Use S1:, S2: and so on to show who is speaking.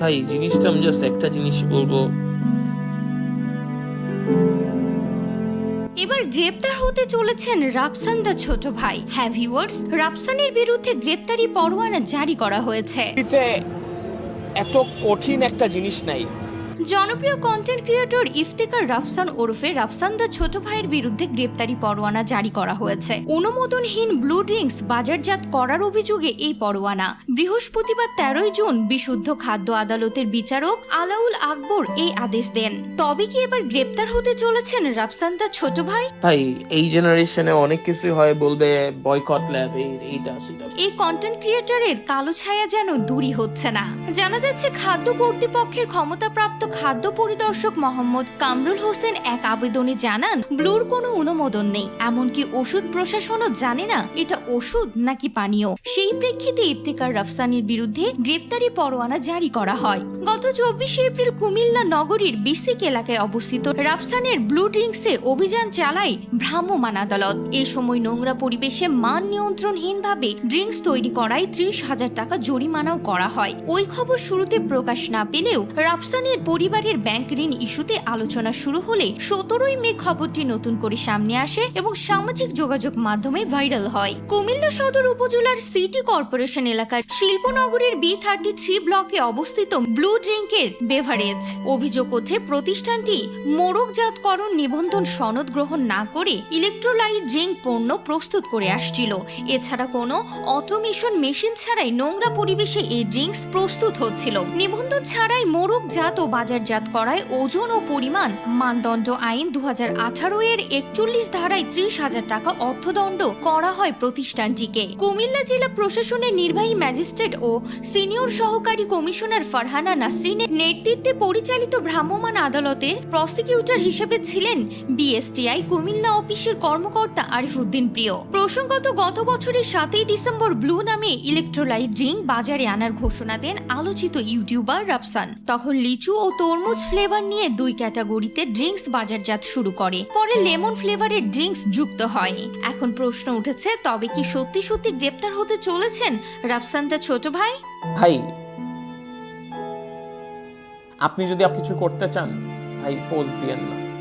S1: ভাই জিনিসটা আমি জাস্ট একটা জিনিস বলব।
S2: এবার গ্রেপ্তার হতে চলেছেন রাফসান দা ছোট ভাই। হ্যাভ ভিউয়ার্স রাফসানের বিরুদ্ধে গ্রেপ্তারি পরোয়ানা জারি করা হয়েছে।
S3: এত কঠিন একটা জিনিস নাই।
S2: জনপ্রিয় কন্টেন্ট ক্রিয়েটর ইফতেকার রাফসান ওরফে রাফসান দা ছোট ভাইয়ের বিরুদ্ধে গ্রেপ্তারি পরোয়ানা জারি করা হয়েছে। অনুমোদনহীন ব্লু ড্রিঙ্কস বাজারজাত করার অভিযোগে এই পরোয়ানা। বৃহস্পতিবার তেরোই জুন বিশুদ্ধ খাদ্য আদালতের বিচারক আলাউল আকবর এই আদেশ দেন। তবে কি এবার গ্রেপ্তার হতে চলেছেন রাফসান দা ছোট ভাই?
S1: ভাই এই জেনারেশনে অনেক কিছু হয় বলবে বয়কট ল্যাব এইটা সেটা।
S2: এই কন্টেন্ট ক্রিয়েটরের কালো ছায়া যেন দূরই হচ্ছে না। জানা যাচ্ছে খাদ্য কর্তৃপক্ষের ক্ষমতাপ্রাপ্ত খাদ্য পরিদর্শক মোহাম্মদ কামরুল হোসেন এক আবেদনে জানান, ব্লুর কোনো অনুমোদন নেই। এমনকি ওষুধ প্রশাসনও জানে না এটা ওষুধ নাকি পানীয়। সেই প্রেক্ষিতে ইফতেকার রফসানির বিরুদ্ধে গ্রেপ্তারি পরোয়ানা জারি করা হয়। গত চব্বিশে এপ্রিল কুমিল্লা নগরীর বিসিক এলাকায় অবস্থিত রাফসানের ব্লু ড্রিঙ্কসে অভিযান চালায় ভ্রাম্যমান আদালত। এই সময় নোংরা পরিবেশে মান নিয়ন্ত্রণহীনভাবে ড্রিঙ্কস তৈরি করায় ত্রিশ হাজার টাকা জরিমানাও করা হয়। ওই খবর শুরুতে প্রকাশ না পেলেও রাফসানের পরিবারের ব্যাংক ঋণ ইস্যুতে আলোচনা শুরু হলে সতেরোই মে খবরটি নতুন করে সামনে আসে এবং সামাজিক যোগাযোগ মাধ্যমে ভাইরাল হয়। কুমিল্লা সদর উপজেলার সিটি কর্পোরেশন এলাকার শিল্পনগরের বি থার্টি থ্রি ব্লকে অবস্থিত ব্লু ড্রিঙ্কের বেভারেজ। অভিযোগ ওঠে প্রতিষ্ঠানটি মোড়কজাতকরণ নিবন্ধন সনদ গ্রহণ না করে ইলেকট্রোলাইট ড্রিঙ্ক পণ্য প্রস্তুত করে আসছিল। এছাড়া কোনো অটোমেশন মেশিন ছাড়াই নোংরা পরিবেশে এই ড্রিঙ্কস প্রস্তুত হচ্ছিল। নিবন্ধন ছাড়াই মোড়কজাত ও বাজারজাত করায় ওজন ও পরিমাণ মানদণ্ড আইন দু হাজার এর একচল্লিশ ধারায় ত্রিশ হাজার টাকা অর্থদণ্ড করা হয় প্রতিষ্ঠানটিকে। কুমিল্লা জেলা প্রশাসনের নির্বাহী ম্যাজিস্ট্রেট ও সিনিয়র সহকারী কমিশনার ফারহানা নাসরিনের নেতৃত্বে পরিচালিত ভ্রাম্যমাণ আদালতের প্রসিকিউটর হিসেবে ছিলেন বিএসটিআই কুমিল্লা অফিসের কর্মকর্তা আরিফুদ্দিন প্রিয়। প্রসঙ্গত, গত বছরের সাতই ডিসেম্বর ব্লু নামে ইলেকট্রোলাইট ড্রিঙ্ক বাজারে আনার ঘোষণা দেন আলোচিত ইউটিউবার রাফসান। তখন লিচু ও তরমুজ ফ্লেভার নিয়ে দুই ক্যাটাগরিতে ড্রিঙ্কস বাজারজাত শুরু করে। পরে লেমন ফ্লেভারের ড্রিঙ্কস যুক্ত হয়। এখন প্রশ্ন উঠেছে, তবে কি সত্যি সত্যি গ্রেপ্তার হতে চলেছেন রাফসান্তা ছোট ভাই?
S3: ভাই, আপনি যদি আপনি কিছু করতে চান, ভাই পোজ দিয়েন না।